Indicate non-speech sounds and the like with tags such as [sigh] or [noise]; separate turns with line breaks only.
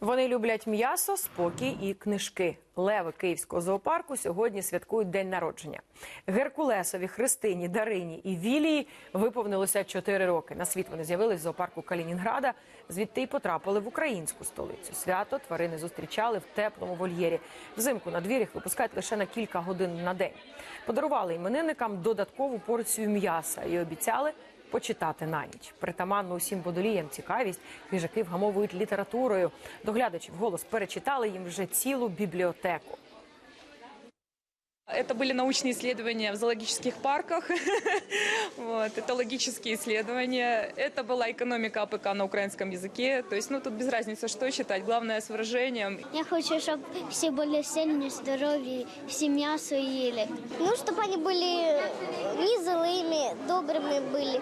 Вони люблять м'ясо, спокій і книжки. Леви Київського зоопарку сьогодні святкують день народження. Геркулесові, Христині, Дарині і Вілії виповнилося 4 роки. На світ вони з'явились в зоопарку Калінінграда. Звідти й потрапили в українську столицю. Свято тварини зустрічали в теплому вольєрі. Взимку на двір їх випускають лише на кілька годин на день. Подарували іменинникам додаткову порцію м'яса і обіцяли почитати на ніч. Притаманно усім водоліям цікавість хижаки вгамовують літературою. Доглядачі вголос перечитали їм вже цілу бібліотеку.
Это были научные исследования в зоологических парках. [laughs] Вот, это логические исследования. Это была экономика АПК на украинском языке. То есть, ну, тут без разницы, что читать. Главное с выражением.
Я хочу, щоб всі були сильні, здорові, всі м'ясо їли. Ну, щоб вони були не злими, добрими були.